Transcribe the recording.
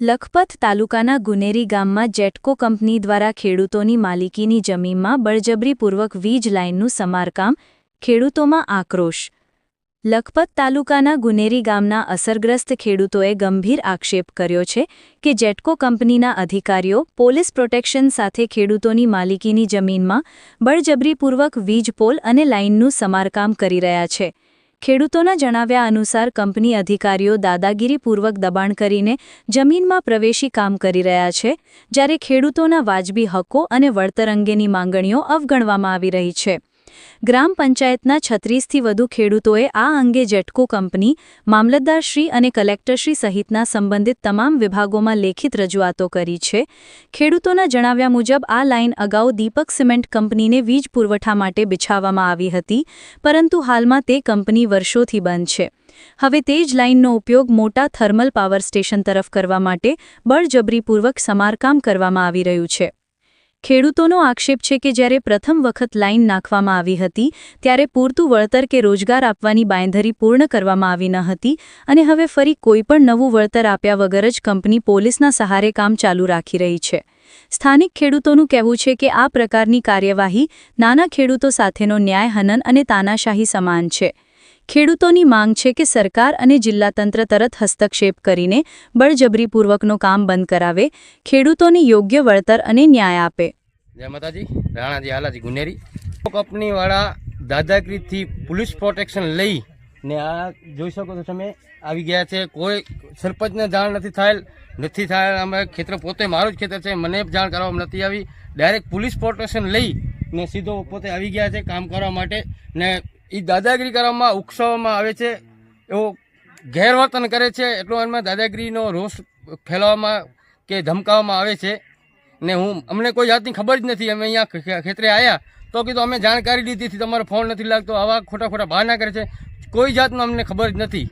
લખપત તાલુકાના ગુનેરી ગામમાં જેટકો કંપની દ્વારા ખેડૂતોની માલિકીની જમીનમાં બળજબરીપૂર્વક વીજ લાઇનનું સમારકામ, ખેડૂતોમાં આક્રોશ. લખપત તાલુકાના ગુનેરી ગામના અસરગ્રસ્ત ખેડૂતોએ ગંભીર આક્ષેપ કર્યો છે કે જેટકો કંપનીના અધિકારીઓ પોલીસ પ્રોટેક્શન સાથે ખેડૂતોની માલિકીની જમીનમાં બળજબરીપૂર્વક વીજ પોલ અને લાઇનનું સમારકામ કરી રહ્યા છે. ખેડૂતોના જણાવ્યા અનુસાર કંપની અધિકારીઓ દાદાગીરીપૂર્વક દબાણ કરીને જમીનમાં પ્રવેશી કામ કરી રહ્યા છે, જ્યારે ખેડૂતોના વાજબી હકો અને વળતર અંગેની માંગણીઓ અવગણવામાં આવી રહી છે. ગ્રામ પંચાયતના છત્રીસથી વધુ ખેડૂતોએ આ અંગે જેટકો કંપની મામલતદારશ્રી અને કલેક્ટરશ્રી સહિતના સંબંધિત તમામ વિભાગોમાં લેખિત રજૂઆતો કરી છે. ખેડૂતોના જણાવ્યા મુજબ આ લાઇન અગાઉ દીપક સિમેન્ટ કંપનીને વીજ પુરવઠા માટે બિછાવવામાં આવી હતી, પરંતુ હાલમાં તે કંપની વર્ષોથી બંધ છે. હવે તે જ લાઇનનો ઉપયોગ મોટા થર્મલ પાવર સ્ટેશન તરફ કરવા માટે બળજબરીપૂર્વક સમારકામ કરવામાં આવી રહ્યું છે. ખેડૂતોનો આક્ષેપ છે કે જ્યારે પ્રથમ વખત લાઇન નાખવામાં આવી હતી, ત્યારે પૂરતું વળતર કે રોજગાર આપવાની બાંયધરી પૂર્ણ કરવામાં આવી ન હતી અને હવે ફરી કોઈપણ નવું વળતર આપ્યા વગર જ કંપની પોલીસના સહારે કામ ચાલુ રાખી રહી છે. સ્થાનિક ખેડૂતોનું કહેવું છે કે આ પ્રકારની કાર્યવાહી નાના ખેડૂતો સાથેનો ન્યાય હનન અને તાનાશાહી સમાન છે. ખેડૂતોની માંગ છે કે સરકાર અને જિલ્લા તંત્ર તરત હસ્તક્ષેપ કરીને બળજબરીપૂર્વકનો કામ બંધ કરાવે, ખેડૂતોને યોગ્ય વળતર અને ન્યાય આપે. જય માતાજી, રાણાજી હાલાજી ગુનેરી. કંપનીવાળા દાદાગીરીથી પોલીસ પ્રોટેક્શન લઈ ને આ જોઈ શકો છો તમે, આવી ગયા છે. કોઈ સરપંચને જાણ નથી થયેલ નથી થયેલ, અમે ખેતર પોતે, મારું જ ખેતર છે, મને જાણ કરવામાં નથી આવી. ડાયરેક્ટ પોલીસ પ્રોટેક્શન લઈ ને સીધો પોતે આવી ગયા છે કામ કરવા માટે ને એ દાદાગીરી કરવામાં ઉકસાવવામાં આવે છે, એવો ગેરવર્તન કરે છે, એટલો એમાં દાદાગીરીનો રોષ ફેલાવવામાં કે ધમકાવવામાં આવે છે. ને હું, અમને કોઈ જાતની ખબર જ નથી, અમે અહીંયા ખેતરે આવ્યા તો કીધું અમે જાણકારી લીધી હતી, તમારો ફોન નથી લાગતો, આવા ખોટા ખોટા બહાના કરે છે. કોઈ જાતનું અમને ખબર જ નથી.